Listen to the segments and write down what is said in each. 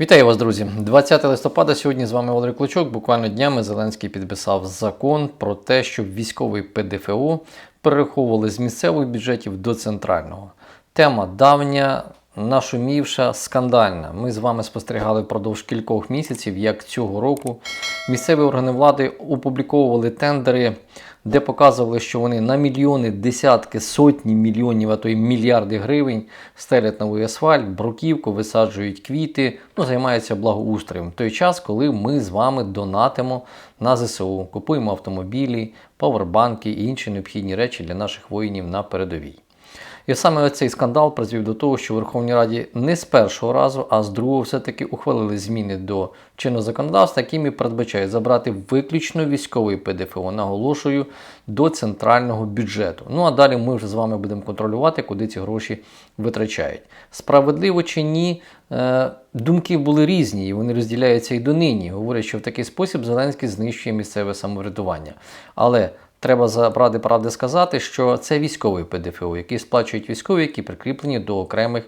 Вітаю вас, друзі! 20 листопада сьогодні з вами Валерій Клочок. Буквально днями Зеленський підписав закон про те, щоб військовий ПДФО перераховували з місцевих бюджетів до центрального. Тема давня, нашумівша, скандальна. Ми з вами спостерігали впродовж кількох місяців, як цього року місцеві органи влади опубліковували тендери, де показували, що вони на мільйони, десятки, сотні мільйонів, а то й мільярди гривень стелять новий асфальт, бруківку, висаджують квіти, ну, займаються благоустроєм. Той час, коли ми з вами донатимо на ЗСУ, купуємо автомобілі, павербанки і інші необхідні речі для наших воїнів на передовій. І саме цей скандал призвів до того, що в Верховній Раді не з першого разу, а з другого все-таки ухвалили зміни до чинного законодавства, якими передбачають забрати виключно військовий ПДФО, наголошую, до центрального бюджету. Ну а далі ми вже з вами будемо контролювати, куди ці гроші витрачають. Справедливо чи ні, е, думки були різні, і вони розділяються і донині. Говорять, що в такий спосіб Зеленський знищує місцеве самоврядування. Але Треба заради правди сказати, що це військовий ПДФО, який сплачують військові, які прикріплені до окремих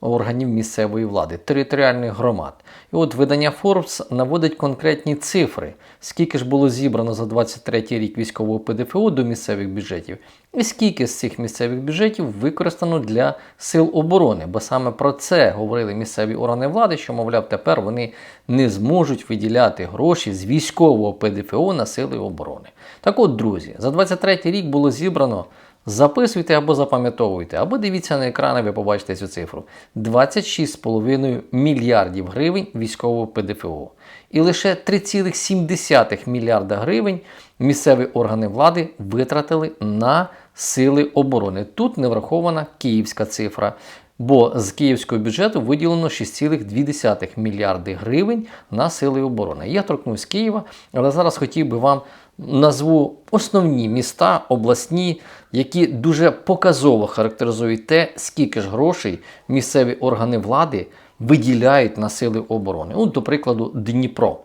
органів місцевої влади, територіальних громад. І от видання Forbes наводить конкретні цифри, скільки ж було зібрано за 23 рік військового ПДФО до місцевих бюджетів, і скільки з цих місцевих бюджетів використано для сил оборони. Бо саме про це говорили місцеві органи влади, що, мовляв, тепер вони не зможуть виділяти гроші з військового ПДФО на сили оборони. Так от, друзі, за 23 рік було зібрано. Записуйте або запам'ятовуйте, або дивіться на екрани, ви побачите цю цифру: 26,5 мільярдів гривень військового ПДФО. І лише 3,7 мільярда гривень місцеві органи влади витратили на сили оборони. Тут не врахована київська цифра. Бо з київського бюджету виділено 6,2 мільярди гривень на сили оборони. Я торкнусь Києва, але зараз хотів би вам назву основні міста, обласні, які дуже показово характеризують те, скільки ж грошей місцеві органи влади виділяють на сили оборони. От, до прикладу, Дніпро.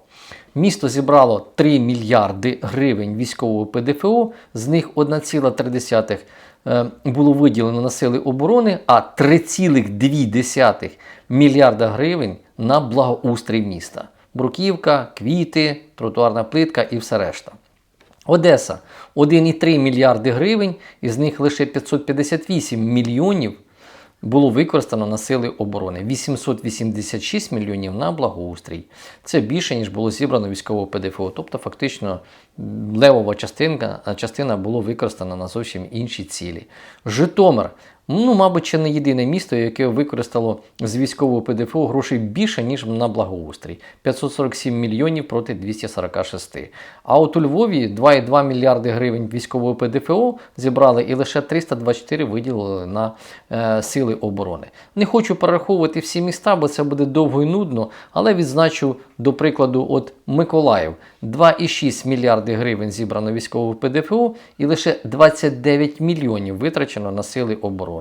Місто зібрало 3 мільярди гривень військового ПДФО, з них 1,3 е, було виділено на сили оборони, а 3,2 мільярда гривень на благоустрій міста. Бруківка, квіти, тротуарна плитка і все решта. Одеса 1,3 мільярди гривень, із них лише 558 мільйонів було використано на сили оборони. 886 мільйонів на благоустрій. Це більше, ніж було зібрано військового ПДФО. Тобто, фактично, левова частинка, частина була використана на зовсім інші цілі. Житомир. Ну, мабуть, ще не єдине місто, яке використало з військового ПДФО грошей більше, ніж на благоустрій 547 мільйонів проти 246. А от у Львові 2,2 мільярди гривень військового ПДФО зібрали і лише 324 виділили на е, сили оборони. Не хочу перераховувати всі міста, бо це буде довго і нудно, але відзначу, до прикладу, от Миколаїв 2,6 мільярди гривень зібрано військового ПДФО і лише 29 мільйонів витрачено на сили оборони.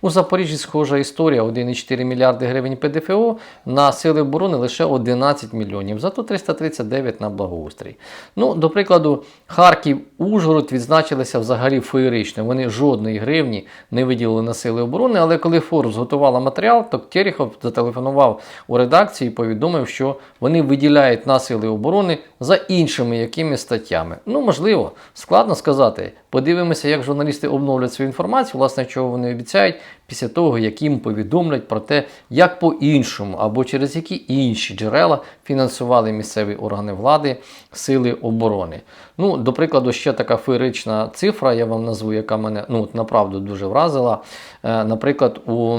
У Запоріжжі схожа історія: 1,4 мільярди гривень ПДФО на сили оборони лише 11 мільйонів, зато 339 на благоустрій. Ну, до прикладу, Харків, Ужгород відзначилися взагалі феєрично. Вони жодної гривні не виділили на сили оборони. Але коли Форбс готувала матеріал, то Терехов зателефонував у редакції і повідомив, що вони виділяють на сили оборони за іншими якимись статтями. Ну, можливо, складно сказати. Подивимося, як журналісти обновлять свою інформацію, власне, чого вони обіцяють, після того, як їм повідомлять про те, як по-іншому або через які інші джерела фінансували місцеві органи влади, сили оборони. Ну, До прикладу, ще така феєрична цифра, я вам назву, яка мене ну, направду дуже вразила. Е, наприклад, у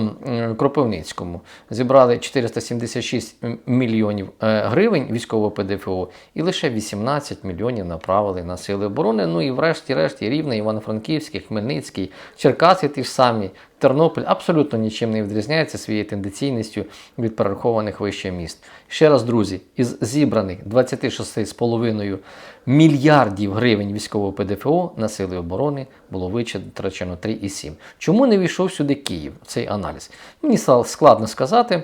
Кропивницькому зібрали 476 мільйонів е, гривень військового ПДФО і лише 18 мільйонів направили на сили оборони. Ну і врешті-решт, Рівне, Івано-Франківський, Хмельницький, Черкаси ті ж самі. Тернопіль абсолютно нічим не відрізняється своєю тенденційністю від перерахованих вище міст. Ще раз, друзі, із зібраних 26,5 мільярдів гривень військового ПДФО на сили оборони було витрачено 3,7. Чому не війшов сюди Київ цей аналіз? Мені складно сказати.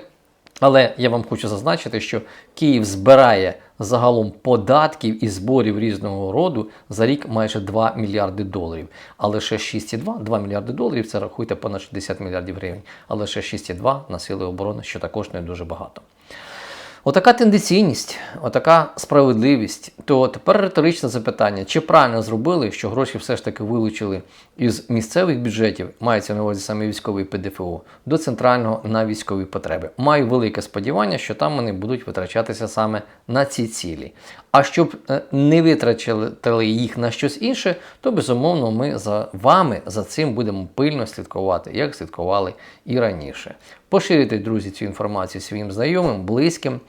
Але я вам хочу зазначити, що Київ збирає загалом податків і зборів різного роду за рік майже 2 мільярди доларів. А лише 6,2 2 мільярди доларів це рахуйте понад 60 мільярдів гривень, а лише 6,2 на сили оборони, що також не дуже багато. Отака тенденційність, отака справедливість. То тепер риторичне запитання: чи правильно зробили, що гроші все ж таки вилучили із місцевих бюджетів, мається на увазі саме військовий ПДФО, до центрального на військові потреби? Маю велике сподівання, що там вони будуть витрачатися саме на ці цілі. А щоб е, не витрачали їх на щось інше, то безумовно ми за вами за цим будемо пильно слідкувати, як слідкували і раніше. Поширюйте, друзі, цю інформацію своїм знайомим, близьким.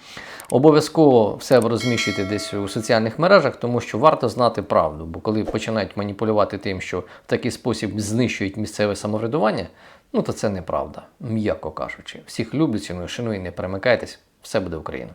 Обов'язково все розміщуйте десь у соціальних мережах, тому що варто знати правду. Бо коли починають маніпулювати тим, що в такий спосіб знищують місцеве самоврядування, ну то це неправда, м'яко кажучи. Всіх люблю, ціную, шаную не перемикайтесь, все буде Україна.